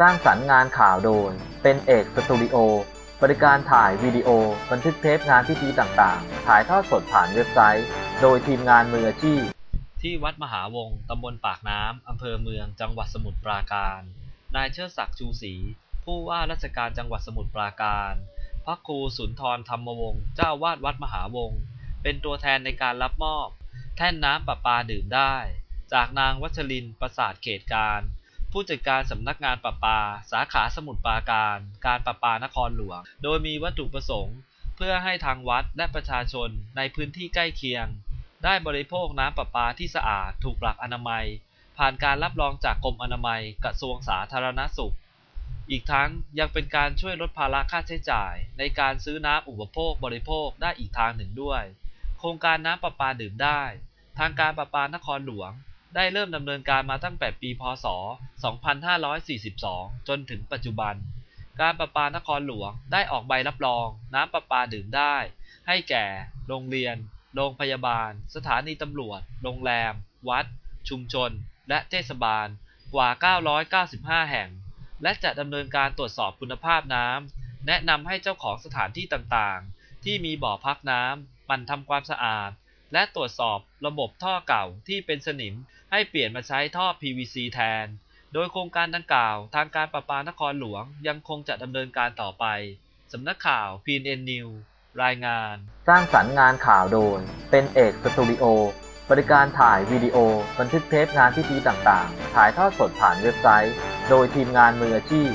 สร้างสรรค์งานข่าวโดย เป็นเอกสตูดิโอ บริการถ่ายวิดีโอ บันทึกเทปงานพิธีต่างๆ ถ่ายทอดสดผ่านเว็บไซต์ โดยทีมงานมืออาชีพ ที่วัดมหาวงศ์ตำบลปากน้ำอำเภอเมือง จังหวัดสมุทรปราการ นายเชิดศักดิ์ชูศรี ผู้ว่าราชการจังหวัดสมุทรปราการ พระครูสุนทรธรรมวงศ์ เจ้าวาดวัดมหาวงศ์ เป็นตัวแทนในการรับมอบ แท่นน้ำประปาดื่มได้ จากนางวัชรินประสาทเขตการ ผู้จัดการสำนักงานประปา สาขาสมุทรปราการ การประปานครหลวง โดยมีวัตถุประสงค์ เพื่อให้ทางวัดและประชาชนในพื้นที่ใกล้เคียง ได้บริโภคน้ำประปาที่สะอาดถูกหลักอนามัย ผ่านการรับรองจากกรมอนามัยกระทรวงสาธารณสุข อีกทั้งยังเป็นการช่วยลดภาระค่าใช้จ่าย ในการซื้อน้ำอุปโภคบริโภคได้อีกทางหนึ่งด้วย โครงการน้ำประปาดื่มได้ ทางการประปานครหลวง ได้เริ่มดำเนินการมาตั้งแต่ปี พศ 2542 จนถึงปัจจุบัน การประปานครหลวงได้ออกใบรับรอง น้ำประปาดื่มได้ ให้แก่ โรงเรียน โรงพยาบาล สถานีตำรวจ โรงแรม วัด ชุมชน และเทศบาล กว่า 995 แห่ง และจะดำเนินการตรวจสอบคุณภาพน้ำ แนะนำให้เจ้าของสถานที่ต่างๆ ที่มีบ่อพักน้ำมันทำความสะอาด และตรวจสอบระบบท่อเก่าที่เป็นสนิมให้เปลี่ยนมาใช้ท่อ PVC แทน โดยโครงการดังกล่าว ทางการประปานครหลวงยังคงจะดำเนินการต่อไป สำนักข่าว PNN News รายงาน สร้างสรรค์งานข่าวโดยเป็นเอกสตูดิโอบริการถ่ายวิดีโอ บันทึกเทปงานพิธีต่างๆ ถ่ายทอดสดผ่านเว็บไซต์ โดยทีมงานมืออาชีพ